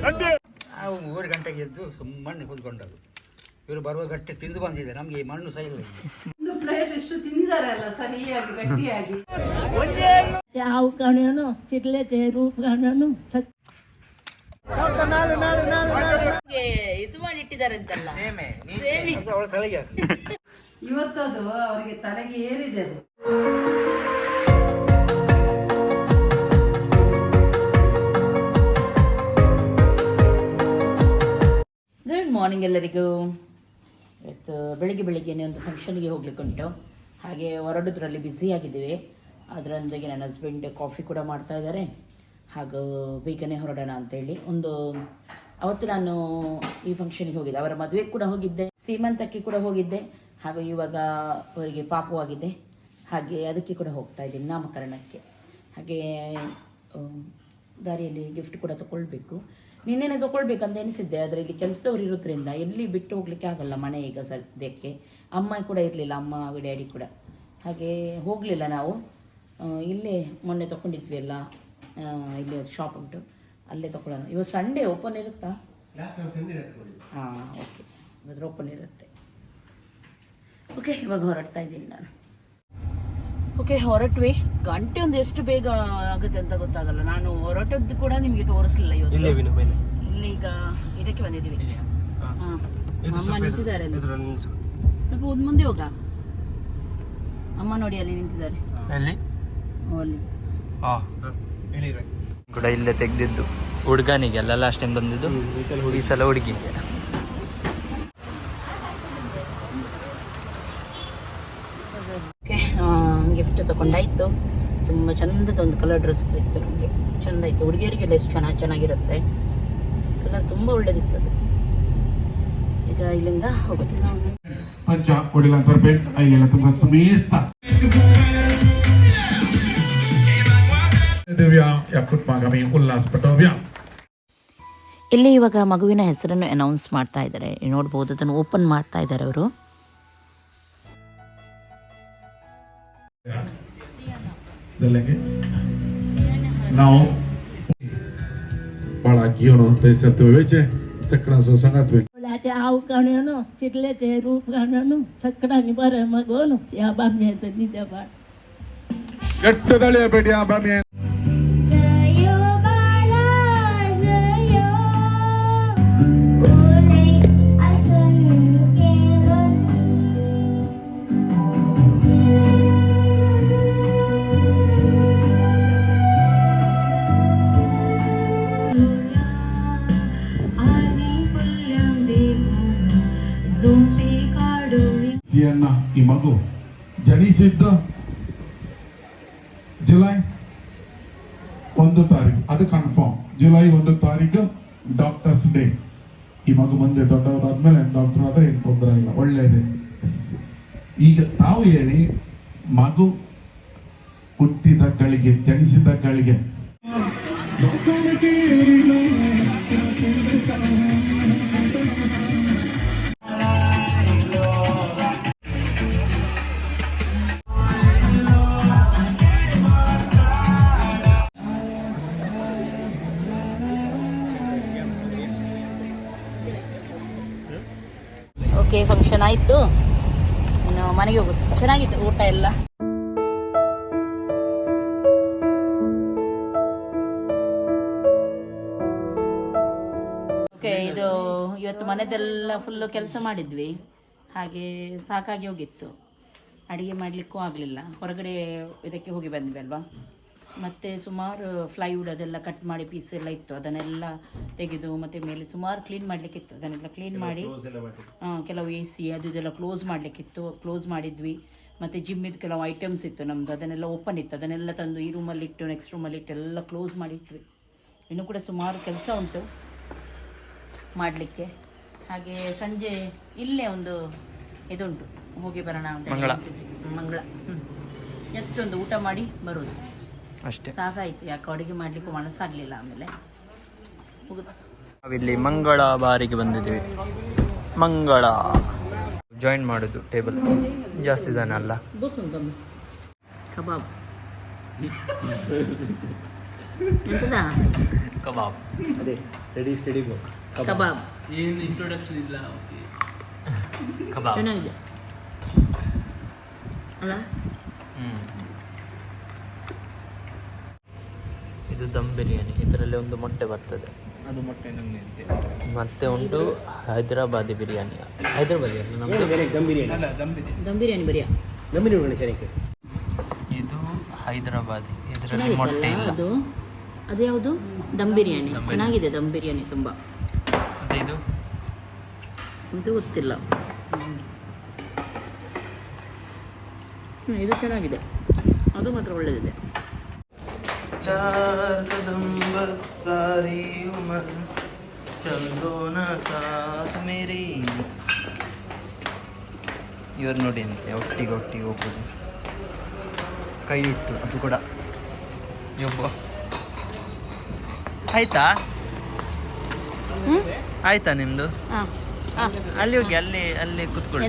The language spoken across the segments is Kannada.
ನಾವು ಮೂರು ಗಂಟೆಗೆ ಎದ್ದು ಸುಮ್ಮನೆ ಕೂತ್ಕೊಂಡದ್ದು. ಇವರು ಬರುವ ಗಟ್ಟಿ ತಿಂದು ಬಂದಿದೆ ನಮಗೆ ಮಣ್ಣು ಸಹ ಇಲ್ಲ ಒಂದು ಪ್ಲೇಟ್ ಇಷ್ಟು ತಿಂದಿದ್ದಾರೆ ಅಲ್ಲ ಸರಿಯಾಗಿ ಗಟ್ಟಿಯಾಗಿ? ಯಾವ ಕಣನು ಚಿರ್ಲೆತೆ ರೂಪ ಕಣನು ಇದು ಮಾಡಿ ಇಟ್ಟಿದ್ದಾರೆ ಅಂತಲ್ಲ ಇವತ್ತದು ಅವರಿಗೆ ತಲೆಗೆ ಏರಿದೆ ಅದು. ಮಾರ್ನಿಂಗ್ ಎಲ್ಲರಿಗೂ. ಇವತ್ತು ಬೆಳಿಗ್ಗೆ ಬೆಳಿಗ್ಗೆನೇ ಒಂದು ಫಂಕ್ಷನ್ಗೆ ಹೋಗ್ಲಿಕ್ಕೆ ಉಂಟು. ಹಾಗೆ ಹೊರಡೋದ್ರಲ್ಲಿ ಬ್ಯುಸಿ ಆಗಿದ್ದೀವಿ. ಅದರೊಂದಿಗೆ ನನ್ನ ಹಸ್ಬೆಂಡ್ ಕಾಫಿ ಕೂಡ ಮಾಡ್ತಾ ಇದ್ದಾರೆ. ಹಾಗೂ ಬೇಗನೆ ಹೊರಡೋಣ ಅಂತೇಳಿ ಒಂದು, ಅವತ್ತು ನಾನು ಈ ಫಂಕ್ಷನ್ಗೆ ಹೋಗಿದ್ದೆ. ಅವರ ಮದುವೆ ಕೂಡ ಹೋಗಿದ್ದೆ. ಸೀಮಂತಕ್ಕೆ ಕೂಡ ಹೋಗಿದ್ದೆ. ಹಾಗೂ ಇವಾಗ ಅವರಿಗೆ ಪಾಪವಾಗಿದೆ. ಹಾಗೆ ಅದಕ್ಕೆ ಕೂಡ ಹೋಗ್ತಾ ಇದ್ದೀನಿ ನಾಮಕರಣಕ್ಕೆ. ಹಾಗೆ ದಾರಿಯಲ್ಲಿ ಗಿಫ್ಟ್ ಕೂಡ ತಗೊಳ್ಬೇಕು. ನಿನ್ನೆನೆ ತಗೊಳ್ಬೇಕಂತ ಎನಿಸಿದ್ದೆ ಆದರೆ ಇಲ್ಲಿ ಕೆಲಸದವ್ರು ಇರೋದ್ರಿಂದ ಎಲ್ಲಿ ಬಿಟ್ಟು ಹೋಗ್ಲಿಕ್ಕೆ ಆಗಲ್ಲ ಮನೆ ಈಗ ಸದ್ಯಕ್ಕೆ. ಅಮ್ಮ ಕೂಡ ಇರಲಿಲ್ಲ ಅಮ್ಮ ಡ್ಯಾಡಿ ಕೂಡ. ಹಾಗೆ ಹೋಗಲಿಲ್ಲ ನಾವು. ಇಲ್ಲೇ ಮೊನ್ನೆ ತಗೊಂಡಿದ್ವಿ ಎಲ್ಲ ಇಲ್ಲಿ ಒಂದು ಶಾಪ್ ಉಂಟು. ಅಲ್ಲೇ ತಗೊಳ್ಳೋಣ. ಇವತ್ತು ಸಂಡೇ ಓಪನ್ ಇರುತ್ತಾ? ಹಾಂ ಓಕೆ ಇವತ್ತು ಓಪನ್ ಇರುತ್ತೆ. ಓಕೆ ಇವಾಗ ಹೊರಡ್ತಾ ಇದ್ದೀನಿ ನಾನು. ಓಕೆ ಹೊರಟ್ವಿ. ಗಂಟೆ ಒಂದು ಎಷ್ಟು ಬೇಗ ಆಗುತ್ತೆ ಅಂತ ಗೊತ್ತಾಗಲ್ಲ. ನಾನು ಹೊರಟದ್ದು ಕೂಡ ನಿಮಗೆ ತೋರಿಸ್ಲಿಲ್ಲ ಇವತ್ತು. ಇಲ್ಲೀಗ ಈಗ ಇದಕ್ಕೆ ಬಂದಿದ್ದೀವಿ. ಹಾ. ಅಮ್ಮ ನಿಂತಿದ್ದಾರೆ ಸ್ವಲ್ಪ ಒಂದು ಮುಂದೆ ಹೋಗ. ಅಮ್ಮ ನೋಡಿ ಅಲ್ಲಿ ನಿಂತಿದ್ದಾರೆ. ಅಲ್ಲಿ. ಕೂಡ ಇಲ್ಲೇ ತೆಗ್ದಿದ್ದು. ಹುಡುಗನಿಗೆ ಅಲ್ಲ ಲಾಸ್ಟ್ ಟೈಮ್ ಬಂದಿದ್ದು? ಈ ಸಲ ಹುಡುಗಿಗೆ ಓಕೆ ಗಿಫ್ಟ್ ತಗೊಂಡಾಯ್ತು. ತುಂಬ ಚಂದದ ಒಂದು ಕಲರ್ ಡ್ರೆಸ್ ಸಿಕ್ತು ನಮಗೆ. ಚಂದ ಇತ್ತು ಹುಡುಗಿಯರಿಗೆಲ್ಲ ಎಷ್ಟು ಚೆನ್ನಾಗಿ ಚೆನ್ನಾಗಿರುತ್ತೆ. ಕಲರ್ ತುಂಬ ಒಳ್ಳೇದಿತ್ತು ಅದು. ಈಗ ಇಲ್ಲಿಂದ ಹೋಗುತ್ತೆ ನಾವು. ಪಂಚ ವಡಿಲಾಂತರ್ಪೆ ಐಗೆಲ್ಲ ತುಂಬಾ ಸಮೀಸ್ತ. ದಿವ್ಯ ಯಕೃತ್ಮಾಗಮಿ ಉಲ್ಲಾಸ್ ಪಟೋವ್ಯ ಇಲ್ಲಿ ಇವಾಗ ಮಗುವಿನ ಹೆಸರನ್ನು ಅನೌನ್ಸ್ ಮಾಡ್ತಾ ಇದ್ದಾರೆ. ನೋಡ್ಬೋದು ಅದನ್ನು ಓಪನ್ ಮಾಡ್ತಾ ಇದ್ದಾರೆ ಅವರು. ಇದಲ್ಲಂಗೆ ನಾವು ಬಹಳ ಜೀವನ ಅಂತ ಸತ್ತು ವೇಚೆ ಸಕ್ಕಡ ಸಂಗತ್ವೆ ಯಾವ ಕಣನು ಚಿರ್ಲೆತೆ ರೂಪ ಕಣನು ಸಕ್ಕರಾನಿ ಬರ ಮಗೋನು ಯಾ ಬಾಮ್ಯ ಅಂತ ನಿಜ ಬಾ ಗಟ್ಟದಳಿಯ ಬೇಡಿ ಆ ಬಾಮಿ Zayo ಈ ಮಗು ಜನಿಸಿದ್ದು ಜುಲೈ ಒಂದು ತಾರೀಕು. ಅದು ಕನ್ಫರ್ಮ್ ಜುಲೈ ಒಂದು ತಾರೀಕು ಡಾಕ್ಟರ್ಸ್ ಡೇ ಈ ಮಗು ಮುಂದೆ ದೊಡ್ಡವರಾದ್ಮೇಲೆ ಡಾಕ್ಟರ್ ಆದ್ರೆ ಏನು ತೊಂದರೆ ಇಲ್ಲ, ಒಳ್ಳೇದೇ. ಈಗ ತಾವು ಹೇಳಿ, ಮಗು ಹುಟ್ಟಿದ ಗಳಿಗೆ, ಜನಿಸಿದ ಗಳಿಗೆ. ಓಕೆ ಫಂಕ್ಷನ್ ಆಯಿತು. ಇನ್ನು ಮನೆಗೆ ಹೋಗುತ್ತೆ ಚೆನ್ನಾಗಿತ್ತು ಊಟ ಎಲ್ಲ. ಓಕೆ, ಇದು ಇವತ್ತು ಮನೆದೆಲ್ಲ ಫುಲ್ಲು ಕೆಲಸ ಮಾಡಿದ್ವಿ. ಹಾಗೆ ಸಾಕಾಗಿ ಹೋಗಿತ್ತು. ಅಡುಗೆ ಮಾಡಲಿಕ್ಕೂ ಆಗಲಿಲ್ಲ. ಹೊರಗಡೆ ಇದಕ್ಕೆ ಹೋಗಿ ಬಂದ್ವಿ ಅಲ್ವಾ? ಮತ್ತು ಸುಮಾರು ಫ್ಲೈವುಡ್ ಅದೆಲ್ಲ ಕಟ್ ಮಾಡಿ ಪೀಸ್ ಎಲ್ಲ ಇತ್ತು. ಅದನ್ನೆಲ್ಲ ತೆಗೆದು ಮತ್ತು ಮೇಲೆ ಸುಮಾರು ಕ್ಲೀನ್ ಮಾಡಲಿಕ್ಕಿತ್ತು. ಅದನ್ನೆಲ್ಲ ಕ್ಲೀನ್ ಮಾಡಿ ಆ, ಕೆಲವು ಎ ಸಿ ಅದು ಇದೆಲ್ಲ ಕ್ಲೋಸ್ ಮಾಡಲಿಕ್ಕಿತ್ತು. ಕ್ಲೋಸ್ ಮಾಡಿದ್ವಿ. ಮತ್ತು ಜಿಮ್ಮಿದು ಕೆಲವು ಐಟಮ್ಸ್ ಇತ್ತು ನಮ್ಮದು ಅದನ್ನೆಲ್ಲ ಓಪನ್ ಇತ್ತು. ಅದನ್ನೆಲ್ಲ ತಂದು ಈ ರೂಮಲ್ಲಿ ಇಟ್ಟು ನೆಕ್ಸ್ಟ್ ರೂಮಲ್ಲಿ ಇಟ್ಟು ಎಲ್ಲ ಕ್ಲೋಸ್ ಮಾಡಿಟ್ವಿ. ಇನ್ನೂ ಕೂಡ ಸುಮಾರು ಕೆಲಸ ಉಂಟು ಮಾಡಲಿಕ್ಕೆ. ಹಾಗೆ ಸಂಜೆ ಇಲ್ಲೇ ಒಂದು ಇದುಂಟು. ಹೋಗಿ ಬರೋಣ ಅಂತ ಮಂಗಳ. ಮಂಗಳ. ಹ್ಞೂ ಎಷ್ಟೊಂದು ಒಂದು ಊಟ ಮಾಡಿ ಬರೋದು. ಅಷ್ಟೇ. ಸಾಕಾಯ್ತು. ಯಾಕೆ ಅಡುಗೆ ಮಾಡಲಿಕ್ಕೂ ಮನಸ್ಸಾಗಲಿಲ್ಲ ಆಮೇಲೆ. ನಾವಿಲ್ಲಿ ಮಂಗಳ ಬಾರಿಗೆ ಬಂದಿದ್ವಿ ಮಂಗಳ. ಜಾಯಿನ್ ಮಾಡೋದು ಟೇಬಲ್ ಜಾಸ್ತಿ ಜನ ಅಲ್ಲ. ಕಬಾಬ್. ಕಬಾಬ್. ಅದೇ ರೆಡಿ ಸ್ಟಡಿ ಕಬಾಬ್. ಏನು ಇಂಟ್ರೊಡಕ್ಷನ್ ಇಲ್ಲ ಕಬಾಬ್. ಚೆನ್ನಾಗಿದೆ. ಅಲ್ಲ? ಹ್ಮ್. ಇದು ದಮ್ ಬಿರಿಯಾನಿ. ಇದರಲ್ಲಿ ಒಂದು ಮೊಟ್ಟೆ ಬರ್ತದೆ. ಅದು ಮೊಟ್ಟೆ ಮತ್ತೆ ಉಂಟು ಹೈದರಾಬಾದಿ ಬಿರಿಯಾನಿ. ಹೈದರಾಬಾದಿ ಅಲ್ಲ ನಮ್ಮದು ಬೇರೆ ದಮ್ ಬಿರಿಯಾನಿ. ಅಲ್ಲ ದಮ್ ಬಿರಿಯಾನಿ. ದಮ್ ಬಿರಿಯಾನಿ ಬರಿಯ? ದಮ್ ಬಿರಿಯಾನಿ ಚೆನ್ನಾಗಿ ಇದು ಹೈದರಾಬಾದಿ. ಇದರಲ್ಲಿ ಮೊಟ್ಟೆ ಇಲ್ಲ. ಅದು? ಅದು ಯಾವುದು? ದಮ್ ಬಿರಿಯಾನಿ. ಚೆನ್ನಾಗಿದೆ ದಮ್ ಬಿರಿಯಾನಿ ತುಂಬಾ. ಮತ್ತೆ ಇದು? ಇದು ಗೊತ್ತಿಲ್ಲ. ಇದು ಚೆನ್ನಾಗಿದೆ. ಅದು ಮಾತ್ರ ಒಳ್ಳೆದಿದೆ. ચાર કદમ બસ સારી ઉમર ચલો ના સાથ મેરી ನೋಡಿ ಅಂತೆ ಒಟ್ಟಿಗೆ ಒಟ್ಟಿಗೆ ಹೋಗ್ಬೋದು ಕೈ ಇಟ್ಟು ಅದು ಕೂಡ ಯೊಬ್ಬ ಆಯ್ತಾ ಆಯ್ತಾ ನಿಮ್ದು ಅಲ್ಲಿ ಹೋಗಿ ಅಲ್ಲಿ ಅಲ್ಲಿ ಕುತ್ಕೊಳ್ಳಿ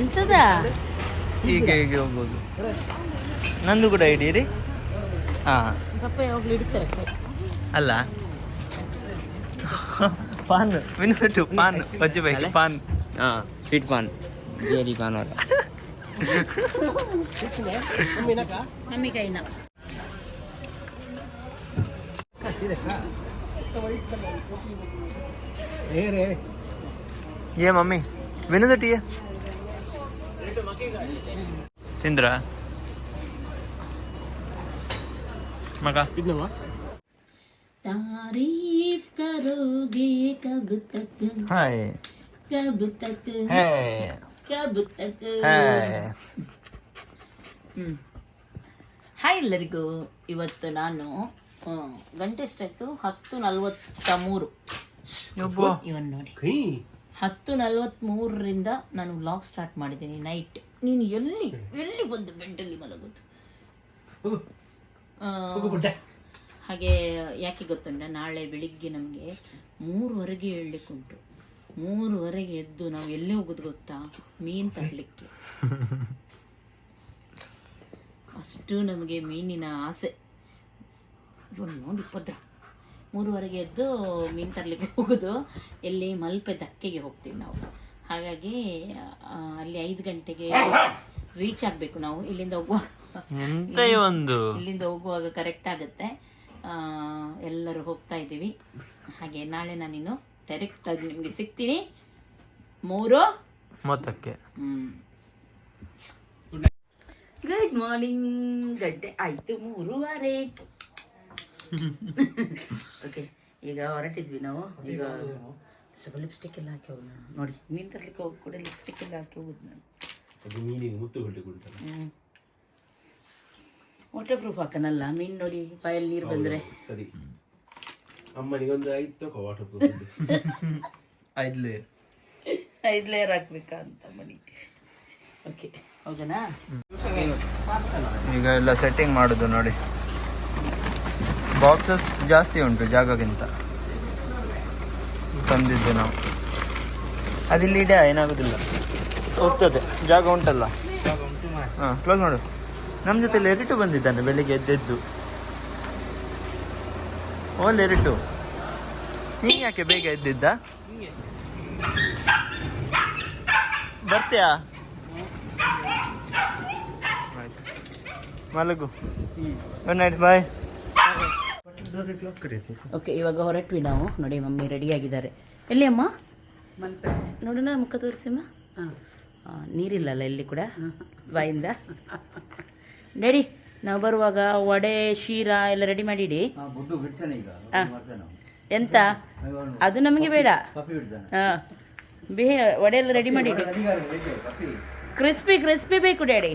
ಹೀಗೆ ಹೀಗೆ ಹೋಗ್ಬೋದು ನಂದು ಕೂಡ ಹಿಡೀರಿ ಹಾಂ. ಅಲ್ಲ. ಪಾನ್ ಮಿನಿಸ್ಟು ಪಾನ್ ಬಜ್ಜಿ ಬೈಕ್ ಪಾನ್. ಹಾಂ ಸ್ವೀಟ್ ಪಾನ್ ಜೇರಿ ಪಾನ್ ಅವರ. ఏ మమ్మీ వినదటి తిందరా ಮಗ ಇದನ್ನವ तारीफ करोगे कब तक ಹಾಯ್ कब तक ಹೇ कब तक ಹೇ ಹ್ಮ್ ಹಾಯ್ ಎಲ್ಲರಿಗೂ ಇವತ್ತು ನಾನು ಆ, ಗಂಟೆ ಎಷ್ಟಾಯ್ತು ಹತ್ತು ನಲ್ವತ್ತ ಮೂರು ಯಬ್ಬ ಇವನ್ ನೋಡಿ ಕೈ ಹತ್ತು ನಲ್ವತ್ತ್ಮೂರರಿಂದ ನಾನು ವ್ಲಾಗ್ ಸ್ಟಾರ್ಟ್ ಮಾಡಿದ್ದೀನಿ ನೈಟ್ ನೀನು ಎಲ್ಲಿ ಎಲ್ಲಿ ಬಂದು ಬೆಡ್ಡಲ್ಲಿ ಮಲಗೋದು ಆ, ಹಾಗೆ ಯಾಕೆ ಗೊತ್ತುಂಟ? ನಾಳೆ ಬೆಳಿಗ್ಗೆ ನಮಗೆ ಮೂರುವರೆಗೆ ಏಳಲಿಕ್ಕುಂಟು ಮೂರುವರೆಗೆ ಎದ್ದು ನಾವು ಎಲ್ಲಿ ಹೋಗುದು ಗೊತ್ತಾ? ಮೀನ್ ತರಲಿಕ್ಕೆ. ಅಷ್ಟು ನಮಗೆ ಮೀನಿನ ಆಸೆ. ನೋಡಿ ಪದ್ರ ಮೂರುವರೆಗೆ ಎದ್ದು ಮೀನು ತರಲಿಕ್ಕೆ ಹೋಗೋದು. ಎಲ್ಲಿ ಮಲ್ಪೆ ದಕ್ಕೆಗೆ ಹೋಗ್ತೀವಿ ನಾವು. ಹಾಗಾಗಿ ಅಲ್ಲಿ ಐದು ಗಂಟೆಗೆ ರೀಚ್ ಆಗಬೇಕು ನಾವು. ಇಲ್ಲಿಂದ ಹೋಗುವ ಎಂತ ಒಂದು. ಇಲ್ಲಿಂದ ಹೋಗುವಾಗ ಕರೆಕ್ಟ್ ಆಗುತ್ತೆ. ಎಲ್ಲರೂ ಹೋಗ್ತಾ ಇದ್ದೀವಿ. ಹಾಗೆ ನಾಳೆ ನಾನಿನ್ನು ಡೈರೆಕ್ಟ್ ಆಗಿ ನಿಮಗೆ ಸಿಗ್ತೀನಿ. ಮೂರು. ಮೊತ್ತಕ್ಕೆ ಗುಡ್ ಮಾರ್ನಿಂಗ್ ಗಡ್ಡೆ ಆಯ್ತು ಮೂರುವರೆ. ಓಕೆ ಈಗ ಹೊರಟಿದ್ವಿ ನಾವು. ಈಗ ಸ್ವಲ್ಪ ಲಿಪ್ಸ್ಟಿಕ್ ಎಲ್ಲ ಹಾಕಿ ಹೋಗೋಣ. ನೋಡಿ ಮೀನು ತರ್ಲಿಕ್ಕೆ ಹೋಗಿ ಕೂಡ ಲಿಪ್ಸ್ಟಿಕ್ ಎಲ್ಲ ಹಾಕಿ ಹೋಗುದು ನಾನು. ಅದು ಮೀನಿಗೆ ಮುತ್ತು ವಾಟರ್ ಪ್ರೂಫ್ ಹಾಕನಲ್ಲ? ಮೀನ್ ನೋಡಿ ಬಾಯಲ್ಲಿ ನೀರು ಬಂದ್ರೆ. ಸರಿ. ಅಮ್ಮನಿಗೆ ಒಂದು ಐದು ತಗೋ ವಾಟರ್ ಪ್ರೂಫ್ ಐದ್ಲೆ ಐದು ಲೇಯರ್ ಹಾಕ್ಬೇಕಾ ಅಂತ ಮಣಿ ಓಕೆ ಹೋಗೋಣ? ಈಗ ಎಲ್ಲ ಸೆಟ್ಟಿಂಗ್ ಮಾಡೋದು ನೋಡಿ. ಬಾಕ್ಸಸ್ ಜಾಸ್ತಿ ಉಂಟು ಜಾಗಕ್ಕಿಂತ. ತಂದಿದ್ದು ನಾವು. ಅದಿಲ್ಲಿ ಇಡ ಏನಾಗೋದಿಲ್ಲ. ಹೋಗ್ತದೆ. ಜಾಗ ಉಂಟಲ್ಲ? ಹಾಂ ಕ್ಲೋಸ್ ಮಾಡು. ನಮ್ಮ ಜೊತೆ ಎರಿಟು ಬಂದಿದ್ದಾನೆ ಬೆಳಿಗ್ಗೆ ಎದ್ದೆದ್ದು. ಓ ಲೆರಿಟು ನೀ ಯಾಕೆ ಬೇಗ ಎದ್ದಿದ್ದ? ಬರ್ತೀಯಾ? ಮಲಗು. ಗುಡ್ ನೈಟ್ ಬಾಯ್ ಓಕೆ ಇವಾಗ ಹೊರಟ್ವಿ ನಾವು. ನೋಡಿ ಮಮ್ಮಿ ರೆಡಿಯಾಗಿದ್ದಾರೆ. ಎಲ್ಲಿ ಅಮ್ಮ ನೋಡೋಣ ಮುಖ ತೋರಿಸಿಮ್ಮ. ಆ, ನೀರಿಲ್ಲಲ್ಲ ಇಲ್ಲಿ ಕೂಡ? ಬಾಯಿಂದ? ಡ್ಯಾಡಿ ನಾವು ಬರುವಾಗ ವಡೆ ಶೀರಾ ಎಲ್ಲ ರೆಡಿ ಮಾಡಿಡಿ. ಎಂತ? ಅದು ನಮಗೆ ಬೇಡ. ವಡೆ ಎಲ್ಲ ರೆಡಿ ಮಾಡಿಡಿ. ಕ್ರಿಸ್ಪಿ ಕ್ರಿಸ್ಪಿ ಬೇಕು ಡ್ಯಾಡಿ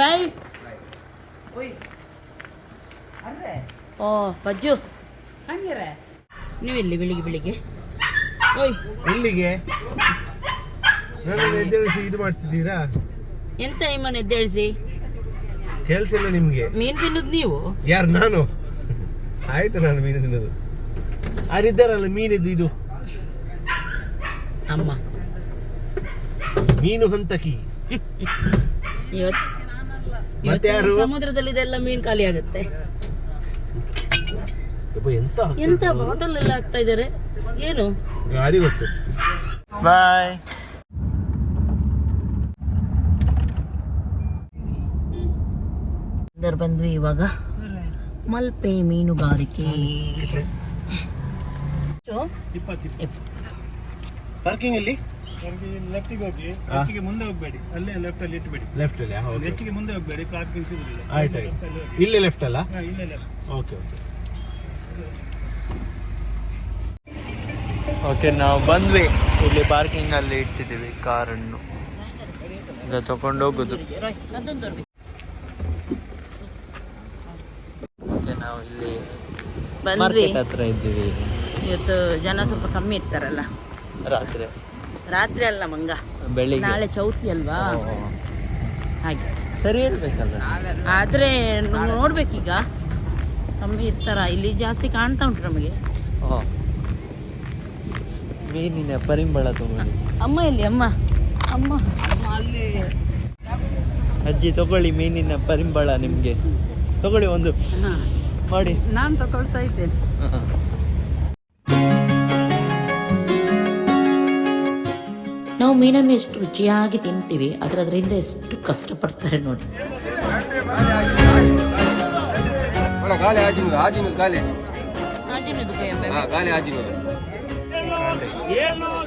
ಬಾಯ್ ಓ ಪಜ್ಜು. ನೀವು ಇಲ್ಲಿ ಬೆಳಿಗ್ಗೆ ಬೆಳಿಗ್ಗೆ. ಓಯ್. ಎಲ್ಲಿಗೆ? ಎದ್ದೇಳಿಸಿ ಇದು ಮಾಡಿಸಿದ್ದೀರಾ? ಎಂತ ನಿಮ್ಮನ್ನ ಎದ್ದೇಳಿಸಿ? ಕೆಲಸ ಇಲ್ಲ ನಿಮ್ಗೆ? ಮೀನು ತಿನ್ನುದು ನೀವು? ಯಾರು ನಾನು? ಆಯ್ತು ನಾನು ಮೀನು ತಿನ್ನೋದು. ಯಾರಿದ್ದಾರಲ್ಲ ಮೀನಿದ್ದು ಇದು? ಅಮ್ಮ ಮೀನು ಹಂತಕಿ. ಇವತ್ತು ಮತ್ತೆ ಯಾರು? ಸಮುದ್ರದಲ್ಲಿ ಇದೆಲ್ಲ ಮೀನ್ ಖಾಲಿ ಆಗುತ್ತೆ. ಎಂತ ಎಂತ ಬಾಟಲ್ ಎಲ್ಲ ಹಾಕ್ತಾ ಇದಾರೆ ಏನು? ಗಾಡಿ ಗೊತ್ತು. ಬಾಯ್ ಇದರ ಬಂದ್ವಿ ಇವಾಗ. ಮಲ್ಪೆ ಮೀನುಗಾರಿಕೆ. ಪಾರ್ಕಿಂಗ್ ಅಲ್ಲಿ? ಲೆಫ್ಟಿಗೆ ಹೋಗಿ ಹೆಚ್ಚಿಗೆ ಮುಂದೆ ಹೋಗಬೇಡಿ. ಅಲ್ಲೇ ಲೆಫ್ಟ್ ಅಲ್ಲಿ ಇಟ್ಬೇಡಿ. ಲೆಫ್ಟ್ ಅಲ್ಲಿ? ಹೌದು ಹೆಚ್ಚಿಗೆ ಮುಂದೆ ಹೋಗಬೇಡಿ ಪಾರ್ಕಿಂಗ್ ಸಿಗುದಿಲ್ಲ ಆಯ್ತು ಆಯ್ತು. ಇಲ್ಲೇ ಲೆಫ್ಟ್ ಅಲ್ಲ? ಹಾ, ಇಲ್ಲೇ ಲೆಫ್ಟ್ ಓಕೆ ಓಕೆ ಓಕೆ ನಾವು ಬಂದ್ವಿ. ಇಲ್ಲಿ ಪಾರ್ಕಿಂಗ್ ಅಲ್ಲಿ ಇಟ್ಟಿದ್ದೀವಿ ಕಾರನ್ನು ಈಗ ತಕೊಂಡು ಹೋಗುದು ಓಕೆ ನಾವು ಇಲ್ಲಿ ಬಂದ್ವಿ. ಮಾರ್ಕೆಟ್ ಹತ್ರ ಇದ್ದೀವಿ. ಇವತ್ತು ಜನ ಸ್ವಲ್ಪ ಕಮ್ಮಿ ಇರ್ತಾರಲ್ಲ. ರಾತ್ರಿ. ರಾತ್ರಿ ಅಲ್ಲ ಮಂಗ. ಬೆಳಿಗ್ಗೆ. ನಾಳೆ ಚೌತಿ ಅಲ್ವಾ. ಹಾಗೆ. ಸರಿ ಹೇಳ್ಬೇಕಲ್ಲ. ಆದ್ರೆ ನೋಡ್ಬೇಕೀಗ. ಕಮ್ಮಿ ಇರ್ತಾರ. ಇಲ್ಲಿ ಜಾಸ್ತಿ ಕಾಣ್ತಾ ಉಂಟು ನಮಗೆ. ಓ. ಮೀನಿನ ಪರಿಮಳ ತಗೊಳ್ಳಿ. ಅಮ್ಮ ಇಲ್ಲಿ ಅಮ್ಮ. ಅಮ್ಮ. ಅಜ್ಜಿ ತಗೊಳ್ಳಿ ಮೀನಿನ ಪರಿಮಳ ನಿಮಗೆ. ತಗೊಳ್ಳಿ ಒಂದು. ಮಾಡಿ. ನಾನು ತಗೊಳ್ತಾ ಇದ್ದೇನೆ. ಹ. ನಾವು ಮೀನನ್ನು ಎಷ್ಟು ರುಚಿಯಾಗಿ ತಿಂತೀವಿ ಆದರೆ ಅದರಿಂದ ಎಷ್ಟು ಕಷ್ಟಪಡ್ತಾರೆ ನೋಡಿ. ಏಳ್ನೂರು.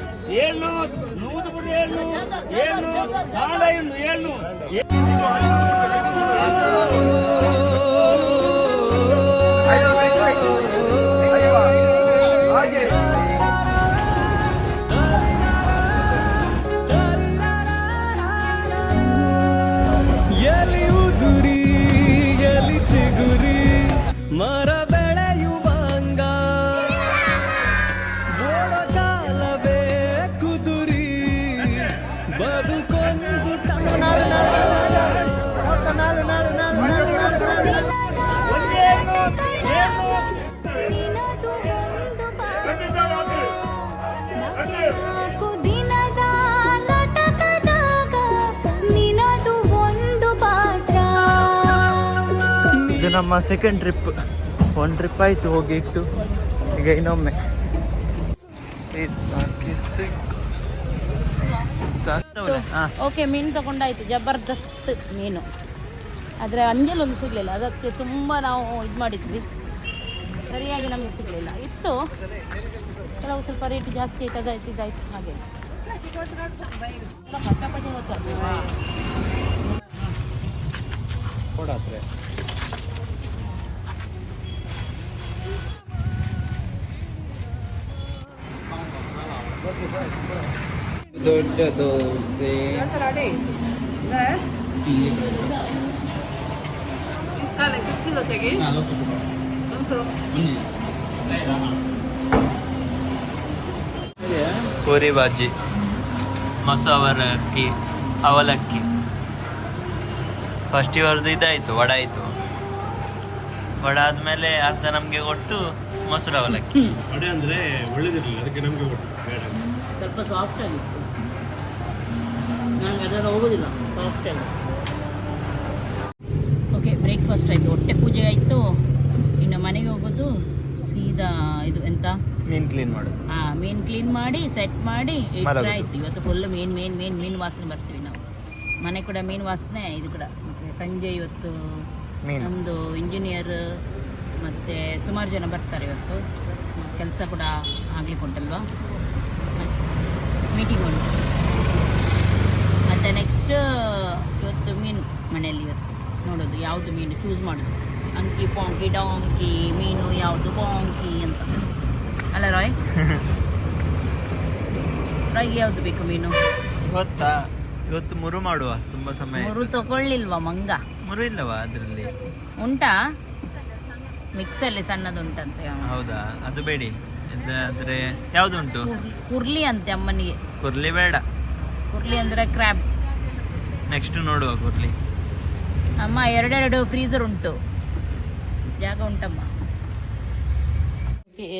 ನಮ್ಮ ಸೆಕೆಂಡ್ ಟ್ರಿಪ್ ಒಂದು ಟ್ರಿಪ್ ಆಯಿತು ಹೋಗಿ ಇಟ್ಟು. ಈಗ ಇನ್ನೊಮ್ಮೆ. ಹಾಂ ಓಕೆ ಮೀನು ತಗೊಂಡಾಯ್ತು. ಜಬರ್ದಸ್ತ್ ಮೀನು. ಆದರೆ ಅಂಜಲೊಂದು ಸಿಗಲಿಲ್ಲ. ಅದಕ್ಕೆ ತುಂಬ ನಾವು ಇದು ಮಾಡಿದ್ವಿ. ಸರಿಯಾಗಿ ನಮಗೆ ಸಿಗಲಿಲ್ಲ. ಇತ್ತು. ಕೆಲವು ಸ್ವಲ್ಪ ರೇಟ್ ಜಾಸ್ತಿ ಆಯ್ತು ಅದಾಯ್ತು ಇದಾಯ್ತು ಹಾಗೆ. ಪಟಾಪಟಿ ದೊಡ್ಡ dosa Kale, kecil lagi. Langsung. Puri bhaji ಮಸಾವರ ಅಕ್ಕಿ ಅವಲಕ್ಕಿ ಫಸ್ಟ್ ಇವರದ್ದು ಇದಾಯಿತು ವಡ ಆಯಿತು ವಡ ಆದಮೇಲೆ ಅರ್ಧ ನಮಗೆ ಕೊಟ್ಟು ಮೊಸರು ಅವಲಕ್ಕಿ ಅಡೆ ಅಂದ್ರೆ ಒಳ್ಳೇದಿರಲಿಲ್ಲ ಅದಕ್ಕೆ ನಮಗೆ ಕೊಟ್ಟು ಬೇಡ ಸ್ವಲ್ಪ ಸಾಫ್ಟ್ ಆಗಿತ್ತು ನನಗೆ ಅದರ ಹೋಗೋದಿಲ್ಲ ಸಾಫ್ಟ್ ಆಗಿ. ಓಕೆ ಬ್ರೇಕ್ಫಾಸ್ಟ್ ಆಯಿತು. ಹೊಟ್ಟೆ ಪೂಜೆ ಆಯಿತು. ಇನ್ನು ಮನೆಗೆ ಹೋಗೋದು ಸೀದಾ ಇದು ಎಂತ? ಮೀನು ಕ್ಲೀನ್ ಮಾಡೋದು. ಹಾಂ ಮೀನ್ ಕ್ಲೀನ್ ಮಾಡಿ ಸೆಟ್ ಮಾಡಿ ಇಟ್ಟರೆ ಆಯಿತು. ಇವತ್ತು ಫುಲ್ ಮೀನು ಮೀನು ಮೀನು ಮೀನು ವಾಸನೆ ಬರ್ತೀವಿ ನಾವು. ಮನೆ ಕೂಡ ಮೀನು ವಾಸನೆ ಇದು ಕೂಡ ಮತ್ತೆ ಸಂಜೆ ಇವತ್ತು ನಮ್ಮದು ಇಂಜಿನಿಯರ್ ಮತ್ತು ಸುಮಾರು ಜನ ಬರ್ತಾರೆ ಇವತ್ತು. ಕೆಲಸ ಕೂಡ ಆಗಲಿಕ್ಕೆ ಉಂಟಲ್ವಾ ಮೀಟಿಂಗ್ ಉಂಟು. ಮತ್ತು ನೆಕ್ಸ್ಟ್ ಇವತ್ತು ಮೀನು ಮನೆಯಲ್ಲಿ ಇವತ್ತು ನೋಡೋದು ಯಾವುದು ಮೀನು ಚೂಸ್ ಮಾಡೋದು. ಅಂಕಿ ಪಾಂಕಿ ಡಾಂಕಿ ಮೀನು ಯಾವುದು ಪಾಂಕಿ ಅಂತ. ಅಲ್ಲ ರಾಯ್ ರಾಯ್ಗೆ ಯಾವುದು ಬೇಕು ಮೀನು? ಗೊತ್ತಾ? ಇವತ್ತು ಮುರು ಮಾಡುವ ತುಂಬ ಸಮಯ ಮುರು ತಗೊಳ್ಳಿಲ್ವಾ ಮಂಗ? ಮುರು ಇಲ್ಲವಾ ಅದರಲ್ಲಿ? ಉಂಟಾ? ಮಿಕ್ಸಲ್ಲಿ ಸಣ್ಣದುಂಟಂತೆ. ಹೌದಾ? ಅದು ಬೇಡಿ. ಇದಾದ್ರೆ ಯಾವ್ದುಂಟು? ಕುರ್ಲಿ ಅಂತೆ ಅಮ್ಮನಿಗೆ. ಕುರ್ಲಿ ಬೇಡ. ಕುರ್ಲಿ ಅಂದ್ರೆ ಕ್ರ್ಯಾಬ್. ನೆಕ್ಸ್ಟ್ ನೋಡುವ ಕುರ್ಲಿ. ಅಮ್ಮ ಎರಡೆರಡು ಫ್ರೀಜರ್ ಉಂಟು. ಜಾಗ ಉಂಟಮ್ಮ.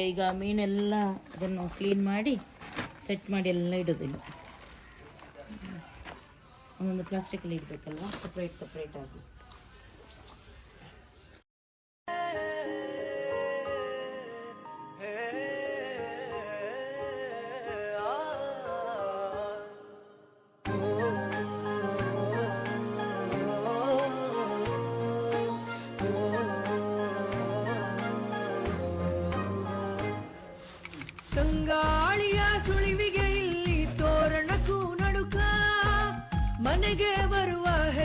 ಈಗ ಮೀನೆಲ್ಲ ಅದನ್ನು ಕ್ಲೀನ್ ಮಾಡಿ ಸೆಟ್ ಮಾಡಿ ಎಲ್ಲ ಇಡೋದಿಲ್ಲ ಒಂದೊಂದು ಪ್ಲಾಸ್ಟಿಕಲ್ಲಿ ಇಡಬೇಕಲ್ವ? ಸಪ್ರೇಟ್ ಸಪ್ರೇಟ್ ಆಗಿ.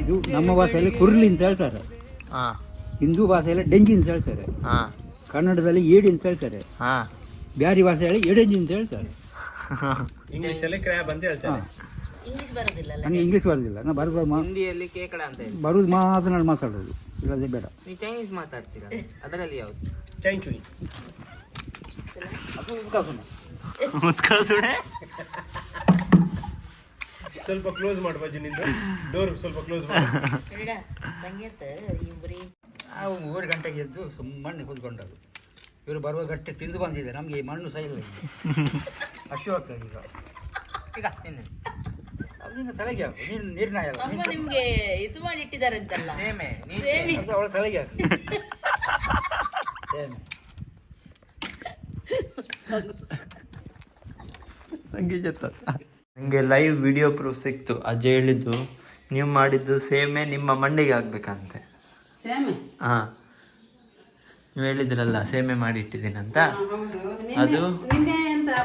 ಇದು ನಮ್ಮ ಭಾಷೆಯಲ್ಲಿ ಕುರ್ಲಿ ಅಂತ ಹೇಳ್ತಾರೆ. ಹಾಂ. ಹಿಂದೂ ಭಾಷೆಯಲ್ಲಿ ಡೆಂಜಿ ಅಂತ ಹೇಳ್ತಾರೆ. ಹಾಂ. ಕನ್ನಡದಲ್ಲಿ ಏಡಿ ಅಂತ ಹೇಳ್ತಾರೆ. ಹಾಂ. ಬ್ಯಾರಿ ಭಾಷೆಯಲ್ಲಿ ಎಡೆಂಜಿ ಅಂತ ಹೇಳ್ತಾರೆ. ಇಂಗ್ಲಿಷ್ ಅಲ್ಲಿ ಕ್ರ್ಯಾಬ್ ಅಂತ ಹೇಳ್ತಾರೆ. ನನಗೆ ಇಂಗ್ಲೀಷ್ ಬರೋದಿಲ್ಲ ನಾನು ಬರೋದು ಮಾ ಹಿಂದಿಯಲ್ಲಿ ಕೇಕಡ ಅಂತ ಹೇಳಿ. ಬರೋದು ಮಾತ್ರ ನಾನು ಮಾತಾಡೋದು. ಇಲ್ಲದೆ ಬೇಡ. ನೀವು ಚೈನೀಸ್ ಮಾತಾಡ್ತೀರಾ? ಅದರಲ್ಲಿ ಯಾವುದು? ಚೈನ್ ಅದು ಉದ್ಕಾಸನ. ಮುತ್ಕಾಸುಡೆ ಸ್ವಲ್ಪ ಕ್ಲೋಸ್ ಮಾಡು ಬಜ್ಜಿ ನಿಂದು. ಡೋರ್ ಸ್ವಲ್ಪ ಕ್ಲೋಸ್ ಮಾಡು. ನಾವು ಮೂರು ಗಂಟೆಗೆ ಎದ್ದು ಸುಮ್ಮನೆ ಕೂತ್ಕೊಂಡದ್ದು. ಇವರು ಬರುವ ಗಟ್ಟೆ ತಿಂದು ಬಂದಿದೆ ನಮಗೆ ಈ ಮಣ್ಣು ಸಹ ಇಲ್ಲ. ಆಗ್ತದೆ ಈಗ. ಈಗ ತಿನ್ನಿ ಅದರಿಂದ ತಲೆಗೆ ಹಾಕು ನೀನು ನೀರಿನ ಅಮ್ಮ ನಿಮಗೆ ಇದು ಮಾಡಿ ಇಟ್ಟಿದ್ದಾರೆ ಅಂತಲ್ಲ ಸೇಮೆ. ಸೇಮೆ. ಅವಳ ತಲೆಗೆ ಸೇಮೆ. ಏನು? ನನಗೆ ಲೈವ್ ವಿಡಿಯೋ ಪ್ರೂಫ್ ಸಿಕ್ತು ಅಜ್ಜ ಹೇಳಿದ್ದು ನೀವು ಮಾಡಿದ್ದು ಸೇಮೆ ನಿಮ್ಮ ಮಂಡಿಗೆ ಆಗ್ಬೇಕಂತೆ. ಸೇಮೆ ಹಾ. ನೀವು ಹೇಳಿದ್ರಲ್ಲ ಸೇಮೆ ಮಾಡಿ ಇಟ್ಟಿದ್ದೀನಂತ ಅದು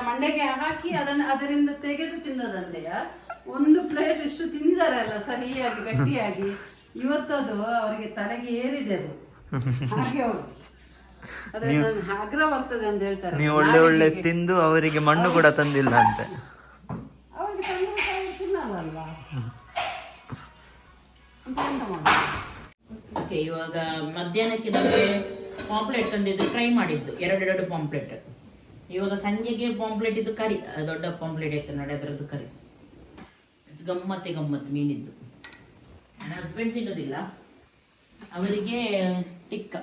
ಮಂಡೆಗೆ ಹಾಕಿ ಅದನ್ನ ಅದರಿಂದ ತೆಗೆದು ತಿನ್ನೋದಂತೆಯ ಒಂದು ಪ್ಲೇಟ್ ಇಷ್ಟು ತಿಂದಿದ್ದಾರೆ ಅಲ್ಲ ಸರಿಯಾಗಿ ಗಟ್ಟಿಯಾಗಿ. ಇವತ್ತದು ಅವರಿಗೆ ತಲೆಗೆ ಏರಿದೆ ಅದು. ಹಾಗೆ ಅವರು. ಅದೇ ಆಗ್ರ ಬರ್ತದೆ ಅಂತ ಹೇಳ್ತಾರೆ. ನೀವು ಒಳ್ಳೆ ಒಳ್ಳೆ ತಿಂದು ಅವರಿಗೆ ಮಣ್ಣು ಕೂಡ ತಂದಿಲ್ಲ ಅಂತೆ. ಇವಾಗ ಮಧ್ಯಾಹ್ನಕ್ಕೆ ನಮಗೆ ಪಾಂಪ್ಲೆಟ್ ತಂದಿದ್ದು ಫ್ರೈ ಮಾಡಿದ್ದು ಎರಡೆರಡು ಪಾಂಪ್ಲೆಟ್. ಇವಾಗ ಸಂಜೆಗೆ ಪಾಂಪ್ಲೆಟ್ ಇದು ಕರಿ ದೊಡ್ಡ ಪಾಂಪ್ಲೆಟ್ ಆಯ್ತು ನೋಡಿ ಅದರದ್ದು ಕರಿ. ಇದು ಗಮ್ಮತ್ತೆ ಗಮ್ಮತ್ತು ಮೀನಿದ್ದು. ನನ್ನ ಹಸ್ಬೆಂಡ್ ತಿನ್ನೋದಿಲ್ಲ. ಅವರಿಗೆ ಟಿಕ್ಕ.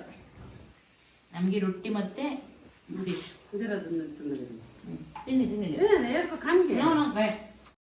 ನಮಗೆ ರೊಟ್ಟಿ ಮತ್ತೆ ಫಿಶ್. ತಿನ್ನಿ ತಿನ್ನಿ.